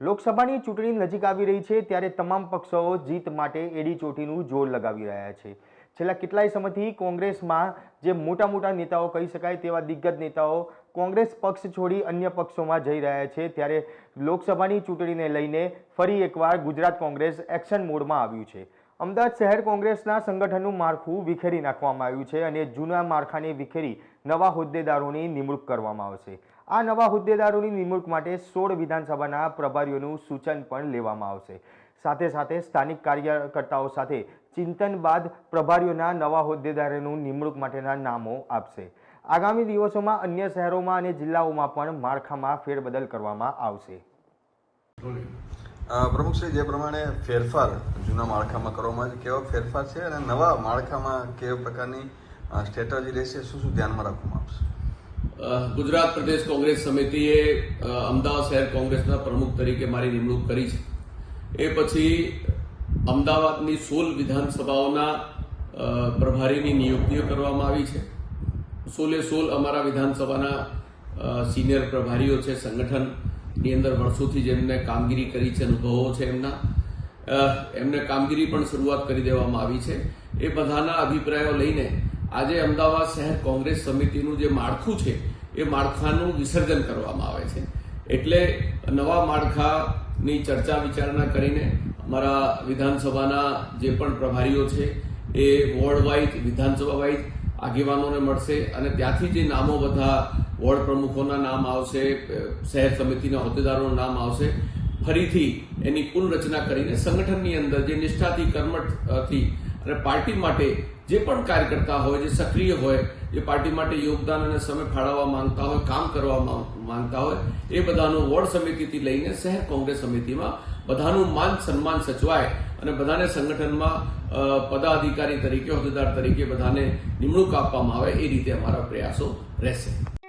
લોકસભાની ચૂંટણી નજીક આવી રહી છે ત્યારે તમામ પક્ષો જીત માટે એડી ચોટીનું જોર લગાવી રહ્યા છે. છેલ્લા કેટલાય સમયથી કોંગ્રેસમાં જે મોટા મોટા નેતાઓ કહી શકાય તેવા દિગ્ગજ નેતાઓ કોંગ્રેસ પક્ષ છોડી અન્ય પક્ષોમાં જઈ રહ્યા છે ત્યારે લોકસભાની ચૂંટણીને લઈને ફરી એકવાર ગુજરાત કોંગ્રેસ એક્શન મોડમાં આવ્યું છે. અમદાવાદ શહેર કોંગ્રેસના સંગઠનનું માળખું વિખેરી નાખવામાં આવ્યું છે અને જૂના માળખાને વિખેરી નવા હોદ્દેદારોની નિમણૂક કરવામાં આવશે. આ નવા હોદ્દેદારોની નિમણૂક માટે સોળ વિધાનસભાના પ્રભારીઓનું સૂચન પણ લેવામાં આવશે. સાથે સાથે સ્થાનિક કાર્યકર્તાઓ સાથે ચિંતન બાદ પ્રભારીઓના નવા હોદ્દેદારોનું નિમણૂક માટેના નામો આપશે. આગામી દિવસોમાં અન્ય શહેરોમાં અને જિલ્લાઓમાં પણ માળખામાં ફેરબદલ કરવામાં આવશે. પ્રમુખશ્રી જે પ્રમાણે ફેરફાર જૂના માળખામાં કરવામાં આવે કેવા ફેરફાર છે અને નવા માળખામાં કેવા પ્રકારની સ્ટ્રેટર્જી રહેશે, શું શું ધ્યાનમાં રાખવામાં આવશે? ગુજરાત પ્રદેશ કોંગ્રેસ સમિતિએ અમદાવાદ શહેર કોંગ્રેસના પ્રમુખ તરીકે મારી નિમણૂક કરી છે. એ પછી અમદાવાદની સોળ વિધાનસભાઓના પ્રભારીની નિયુક્તિઓ કરવામાં આવી છે. સોલે સોલ અમારા વિધાનસભાના સિનિયર પ્રભારીઓ છે, સંગઠનની અંદર વર્ષોથી જેમને કામગીરી કરી છે, અનુભવો છે એમના. એમને કામગીરી પણ શરૂઆત કરી દેવામાં આવી છે. એ બધાના અભિપ્રાયો લઈને આજે અમદાવાદ શહેર કોંગ્રેસ સમિતિનું જે માળખું છે, એ માળખાનું વિસર્જન કરવામાં આવે છે. એટલે નવા માળખાની ચર્ચા વિચારણા કરીને અમારા વિધાનસભાના જે પણ પ્રભારીઓ છે, એ વોર્ડ વાઇઝ વિધાનસભા વાઇઝ આગેવાનોને મળશે અને ત્યાંથી જે નામો બધા વોર્ડ પ્રમુખોના નામ આવશે, શહેર સમિતિના હોદ્દેદારોનું નામ આવશે, ફરીથી એની પુનઃરચના કરીને સંગઠનની અંદર જે નિષ્ઠાથી કર્મઠથી અને પાર્ટી માટે જે પણ કાર્યકર્તા હોય, જે સક્રિય હોય, એ પાર્ટી માટે યોગદાન અને સમય ફાળવવા માંગતા હોય, કામ કરવા માંગ- માંગતા હોય, એ બધાનું વોર્ડ સમિતિથી લઈને શહેર કોંગ્રેસ સમિતિમાં બધાનું માન સન્માન સચવાય અને બધાને સંગઠનમાં પદાધિકારી તરીકે, હોદ્દેદાર તરીકે બધાને નિમણૂક આપવામાં આવે એ રીતે અમારા પ્રયાસો રહેશે.